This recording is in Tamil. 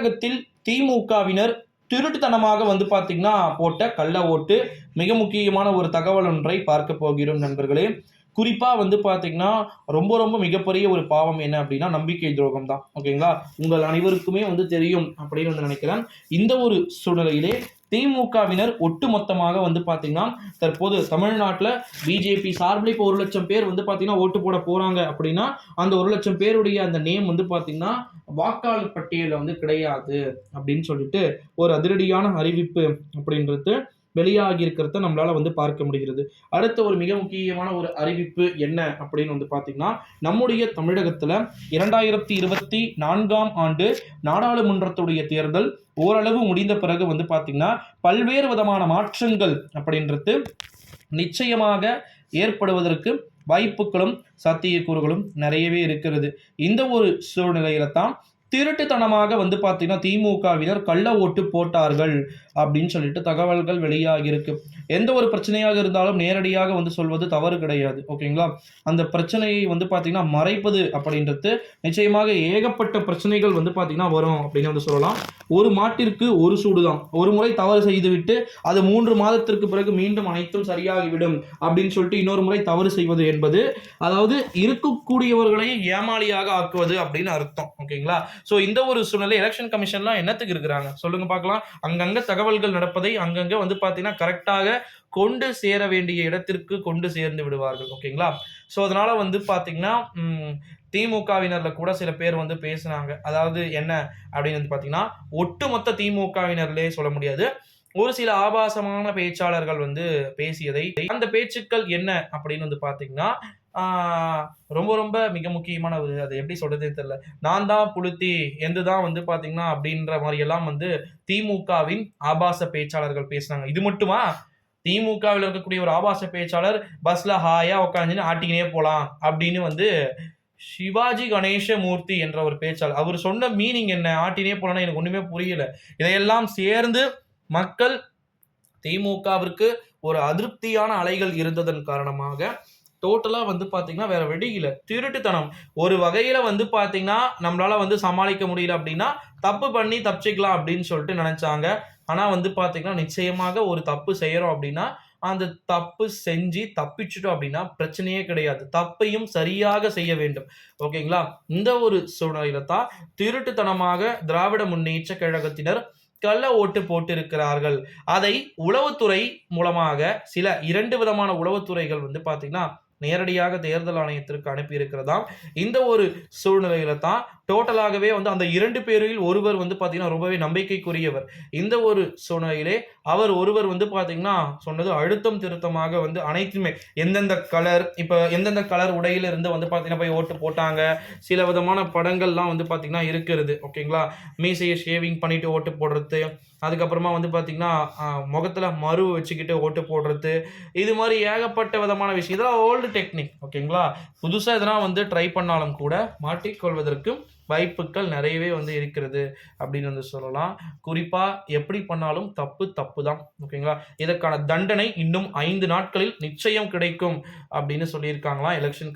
தமிழகத்தில் திமுகவினர் திருட்டுத்தனமாக வந்து பார்த்தீங்கன்னா போட்ட கள்ள ஓட்டு மிக முக்கியமான ஒரு தகவல் ஒன்றை பார்க்க போகிறோம் நண்பர்களே. குறிப்பாக வந்து பார்த்தீங்கன்னா ரொம்ப ரொம்ப மிகப்பெரிய ஒரு பாவம் என்ன அப்படின்னா நம்பிக்கை துரோகம் தான் ஓகேங்களா? உங்கள் அனைவருக்குமே வந்து தெரியும் அப்படின்னு வந்து நினைக்கிறேன். இந்த ஒரு சூழ்நிலையிலே திமுகவினர் ஒட்டுமொத்தமாக வந்து பார்த்தீங்கன்னா தற்போது தமிழ்நாட்டில் பிஜேபி சார்பில் இப்போ ஒரு லட்சம் பேர் வந்து பார்த்தீங்கன்னா ஓட்டு போட போகிறாங்க அப்படின்னா அந்த ஒரு லட்சம் பேருடைய அந்த நேம் வந்து பார்த்தீங்கன்னா வாக்காளர் பட்டியலில் வந்து கிடையாது அப்படின்னு சொல்லிட்டு ஒரு அதிரடியான அறிவிப்பு அப்படின்றது வெளியாகி இருக்கிறத நம்மளால வந்து பார்க்க முடிகிறது. அடுத்த ஒரு மிக முக்கியமான ஒரு அறிவிப்பு என்ன அப்படின்னு வந்து பார்த்தீங்கன்னா நம்முடைய தமிழகத்துல இரண்டாயிரத்தி இருபத்தி நான்காம் ஆண்டு நாடாளுமன்றத்துடைய தேர்தல் ஓரளவு முடிந்த பிறகு வந்து பார்த்தீங்கன்னா பல்வேறு விதமான மாற்றங்கள் அப்படின்றது நிச்சயமாக ஏற்படுவதற்கு வாய்ப்புகளும் சாத்தியக்கூறுகளும் நிறையவே இருக்கிறது. இந்த ஒரு சூழ்நிலையில தான் திருட்டுத்தனமாக வந்து பார்த்தீங்கன்னா திமுகவினர் கள்ள ஓட்டு போட்டார்கள் அப்படின்னு சொல்லிட்டு தகவல்கள் வெளியாகியிருக்கு. எந்த ஒரு பிரச்சனையாக இருந்தாலும் நேரடியாக வந்து சொல்வது தவறு கிடையாது. ஓகேங்களா? அந்த பிரச்சனையை வந்து பார்த்தீங்கன்னா மறைப்பது அப்படின்றது நிச்சயமாக ஏகப்பட்ட பிரச்சனைகள் வந்து பார்த்தீங்கன்னா வரும் அப்படின்னு வந்து சொல்லலாம். ஒரு மாட்டிற்கு ஒரு சூடு தான் ஒரு முறை தவறு செய்துவிட்டு அது மூன்று மாதத்திற்கு பிறகு மீண்டும் அனைத்தும் சரியாகிவிடும் அப்படின்னு சொல்லிட்டு இன்னொரு முறை தவறு செய்வது என்பது அதாவது இருக்கக்கூடியவர்களை ஏமாளியாக ஆக்குவது அப்படின்னு அர்த்தம். ஓகேங்களா? ஸோ இந்த ஒரு சூழ்நிலை எலெக்ஷன் கமிஷன்லாம் என்னத்துக்கு இருக்கிறாங்க? சொல்லுங்க பார்க்கலாம். அங்கங்கே தகவல்கள் நடப்பதை அங்கங்கே வந்து பார்த்தீங்கன்னா கரெக்டாக கொண்டு சேர வேண்டிய இடத்திற்கு கொண்டு சேர்ந்து விடுவார்கள். ஓகேங்களா? ஸோ அதனால வந்து பார்த்தீங்கன்னா திமுகவினரில் கூட சில பேர் வந்து பேசுனாங்க. அதாவது என்ன அப்படின்னு வந்து பார்த்தீங்கன்னா ஒட்டுமொத்த திமுகவினர்லே சொல்ல முடியாது. ஒரு சில ஆபாசமான பேச்சாளர்கள் வந்து பேசியதை அந்த பேச்சுக்கள் என்ன அப்படின்னு வந்து பார்த்தீங்கன்னா ரொம்ப ரொம்ப மிக முக்கியமான ஒரு அது எப்படி சொல்றதே தெரியல. நான் தான் புளுத்தி எந்து தான் வந்து பாத்தீங்கன்னா அப்படின்ற மாதிரி எல்லாம் வந்து திமுகவின் ஆபாச பேச்சாளர்கள் பேசுனாங்க. இது மட்டுமா? திமுகவில் இருக்கக்கூடிய ஒரு ஆபாச பேச்சாளர் பஸ்ல ஹாயா உட்காந்துன்னு ஆட்டிக்கினே போலாம் அப்படின்னு வந்து சிவாஜி கணேசமூர்த்தி என்ற ஒரு பேச்சாளர். அவர் சொன்ன மீனிங் என்ன? ஆட்டினே போலன்னா எனக்கு ஒண்ணுமே புரியல. இதையெல்லாம் சேர்ந்து மக்கள் திமுகவிற்கு ஒரு அதிருப்தியான அலைகள் இருந்ததன் காரணமாக டோட்டலாக வந்து பார்த்தீங்கன்னா வேற வெடியில திருட்டுத்தனம். ஒரு வகையில் வந்து பார்த்தீங்கன்னா நம்மளால் வந்து சமாளிக்க முடியல அப்படின்னா தப்பு பண்ணி தப்பிச்சிக்கலாம் அப்படின்னு சொல்லிட்டு நினச்சாங்க. ஆனால் வந்து பார்த்தீங்கன்னா நிச்சயமாக ஒரு தப்பு செய்கிறோம் அப்படின்னா அந்த தப்பு செஞ்சு தப்பிச்சிட்டோம் அப்படின்னா பிரச்சனையே கிடையாது. தப்பையும் சரியாக செய்ய வேண்டும். ஓகேங்களா இந்த ஒரு சூழ்நிலையில தான் திருட்டுத்தனமாக திராவிட முன்னேற்ற கழகத்தினர் கள்ள ஓட்டு போட்டிருக்கிறார்கள். அதை உளவுத்துறை மூலமாக சில இரண்டு விதமான உளவுத்துறைகள் வந்து பார்த்தீங்கன்னா நேரடியாக தேர்தல் ஆணையத்திற்கு அனுப்பியிருக்கிறதாம். இந்த ஒரு சூழ்நிலையில தான் டோட்டலாகவே வந்து அந்த இரண்டு பேரில் ஒருவர் வந்து பார்த்தீங்கன்னா ரொம்பவே நம்பிக்கைக்குரியவர். இந்த ஒரு சூழ்நிலையிலே அவர் ஒருவர் வந்து பார்த்தீங்கன்னா சொன்னது அழுத்தம் திருத்தமாக வந்து அனைத்துமே. எந்தெந்த கலர் இப்போ எந்தெந்த கலர் உடையிலிருந்து வந்து பார்த்தீங்கன்னா போய் ஓட்டு போட்டாங்க. சில விதமான படங்கள்லாம் வந்து பார்த்தீங்கன்னா இருக்கிறது. ஓகேங்களா? மீசையை ஷேவிங் பண்ணிட்டு ஓட்டு போடுறது. அதுக்கப்புறமா வந்து பார்த்தீங்கன்னா முகத்தில் மறு வச்சுக்கிட்டு ஓட்டு போடுறது. இது மாதிரி ஏகப்பட்ட விதமான விஷயம். இதெல்லாம் ஓல்டு டெக்னிக் ஓகேங்களா? புதுசாக இதெல்லாம் வந்து ட்ரை பண்ணாலும் கூட மாட்டிக்கொள்வதற்கு வாய்ப்புகள் நிறையவே வந்து இருக்கிறது அப்படின்னு வந்து சொல்லலாம். குறிப்பாக எப்படி பண்ணாலும் தப்பு தப்பு தான் ஓகேங்களா? இதற்கான தண்டனை இன்னும் ஐந்து நாட்களில் நிச்சயம் கிடைக்கும் அப்படின்னு சொல்லியிருக்காங்களாம் எலெக்ஷன்